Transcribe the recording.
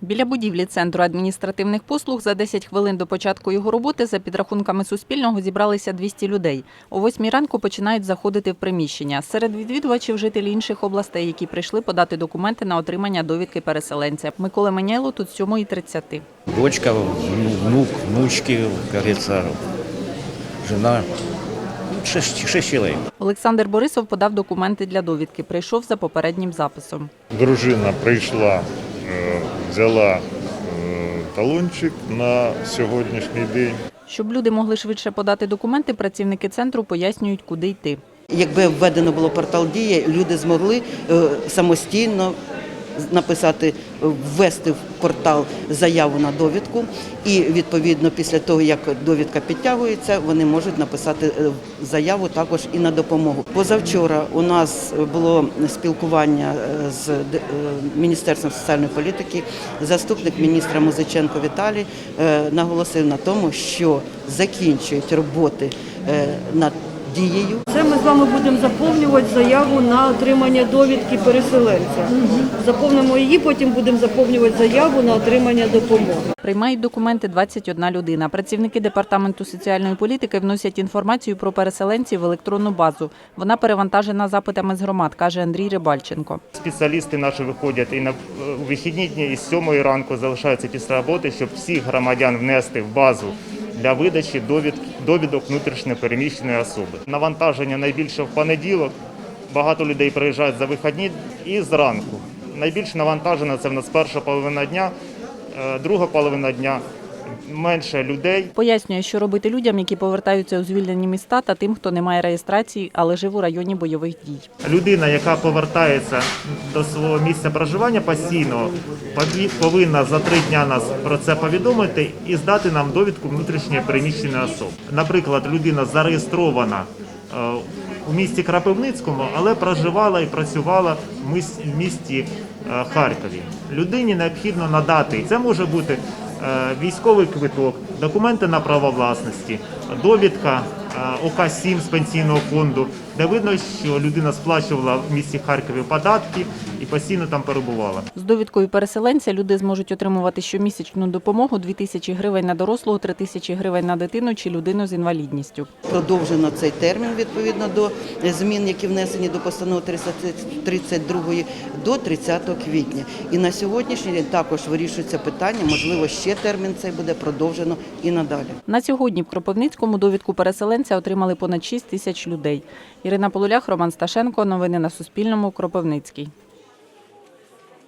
Біля будівлі центру адміністративних послуг за 10 хвилин до початку його роботи за підрахунками Суспільного зібралися 200 людей. О 8 ранку починають заходити в приміщення. Серед відвідувачів жителі інших областей, які прийшли подати документи на отримання довідки переселенця. Микола Менєло тут з 7.30. Дочка, внук, внучки, как жена. Ну, Шесть, шесть человек. Олександр Борисов подав документи для довідки. Прийшов за попереднім записом. Дружина прийшла, взяла е, талончик на сьогоднішній день. Щоб люди могли швидше подати документи, працівники центру пояснюють, куди йти. Якби введено було портал Дія, люди змогли е, самостійно написати, е, ввести в портал заяву на довідку, і відповідно після того, як довідка підтягується, вони можуть написати е, заяву також і на допомогу. Позавчора у нас було спілкування е, з Міністерством соціальної політики. Заступник міністра Музиченко Віталій наголосив на тому, що закінчують роботи над дією. Це ми з вами будемо заповнювати заяву на отримання довідки переселенця. Заповнимо її, потім будемо заповнювати заяву на отримання допомоги. Приймають документи 21 людина. Працівники департаменту соціальної політики вносять інформацію про переселенців в електронну базу. Вона перевантажена запитами з громад, каже Андрій Рибальченко. Спеціалісти наші виходять і на вихідні дні із 7 ранку залишаються після роботи, щоб всіх громадян внести в базу для видачі довід, довідок внутрішньопереміщеної особи. Навантаження найбільше в понеділок. Багато людей приїжджають за вихідні і зранку. Найбільш навантажена це в нас перша половина дня, е, друга половина дня менше людей. Пояснює, що робити людям, які повертаються у звільнені міста, та тим, хто не має реєстрації, але жив у районі бойових дій. Людина, яка повертається до свого місця проживання постійно, повинна за три дня нас про це повідомити і здати нам довідку внутрішньої переміщеної особи. Наприклад, людина зареєстрована е, у місті Крапивницькому, але проживала і працювала в міс- місті е, Харкові. Людині необхідно надати це може бути військовий квиток, документи на право власності, довідка е, ОК-7 з пенсійного фонду, де видно, що людина сплачувала в місті Харкові податки і постійно там перебувала. З довідкою переселенця люди зможуть отримувати щомісячну допомогу 2 тисячі гривень на дорослого, 3 тисячі гривень на дитину чи людину з інвалідністю. Продовжено цей термін відповідно до змін, які внесені до постанови 332 до 30 квітня. І на сьогоднішній день також вирішується питання, можливо, ще термін цей буде продовжено і надалі. На сьогодні в Кропивницькому довідку переселенця отримали понад 6 тисяч людей. Ірина Полулях, Роман Сташенко. Новини на Суспільному. Кропивницький.